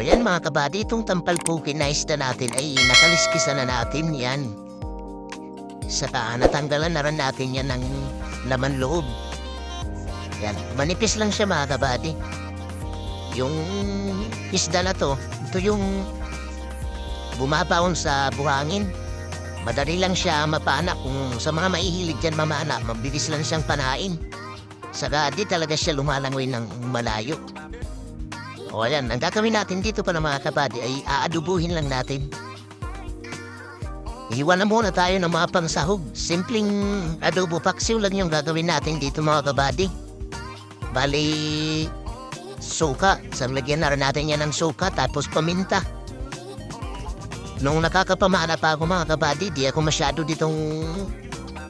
mga kabady, itong tampalpukin na isda natin ay nakaliskisan na natin yan. Saka natanggalan na rin natin yan ng laman loob. Yan, manipis lang siya mga kabady. Yung isda na to, ito yung bumabaon sa buhangin. Madali lang siya mapana kung sa mga maihilig dyan mamana, mabilis lang siyang panain. Saka di talaga siya lumalangoy ng malayo. O yan, ang gagawin natin dito pa ng mga kabady ay aadubuhin lang natin. Iwan na muna tayo ng mga pangsahog. Simpleng adobo paksiw lang yung gagawin natin dito mga kabady. Bali, suka. Sa lagyan na rin natin yan ng suka tapos paminta. Nung nakakapamana pa ako mga kabady, di ako masyado ditong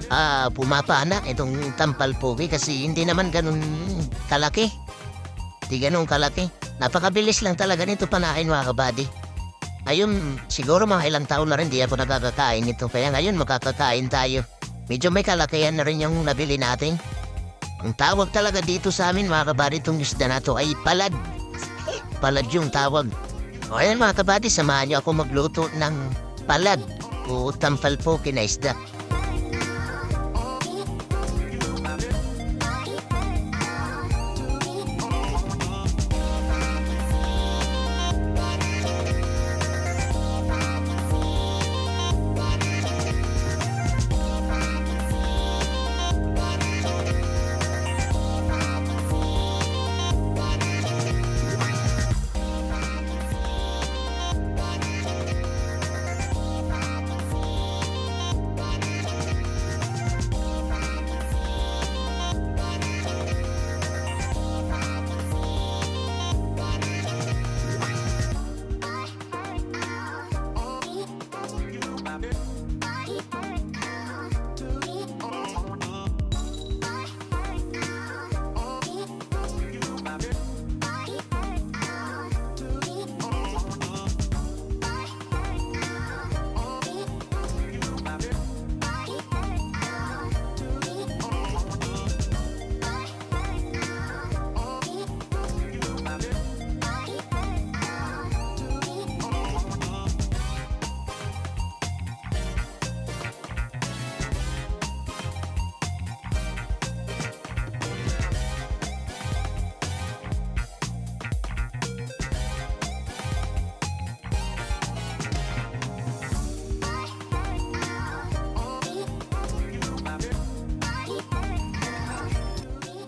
ah, pumapana itong tampal pogi kasi hindi naman ganun kalaki. Di ganun kalaki. Napakabilis lang talaga nito panahin mga kabady. Ayun, siguro mga ilang taon na rin di ako nakakakain nito. Kaya ngayon makakakain tayo. Medyo may kalakihan na rin yung nabili natin. Ang tawag talaga dito sa amin mga kabady itong isda na to ay palad. Palad yung tawag. O ayan mga kabady, samahan niyo ako magluto ng palad o tampalpoke na isda.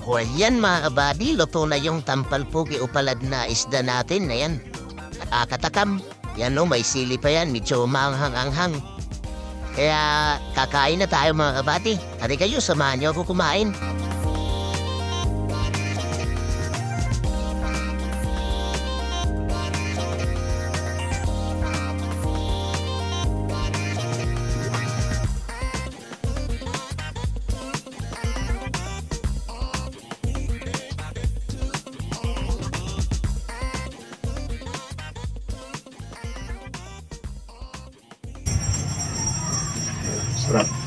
O ayan mga kabady, luto na yung tampalpoke o palad na isda natin na yan. Nakakatakam. Yan no, may sili pa yan, medyo maanghang-anghang. Kaya kakain na tayo mga kabady. Hari kayo, samahan niyo ako kumain. Страшно.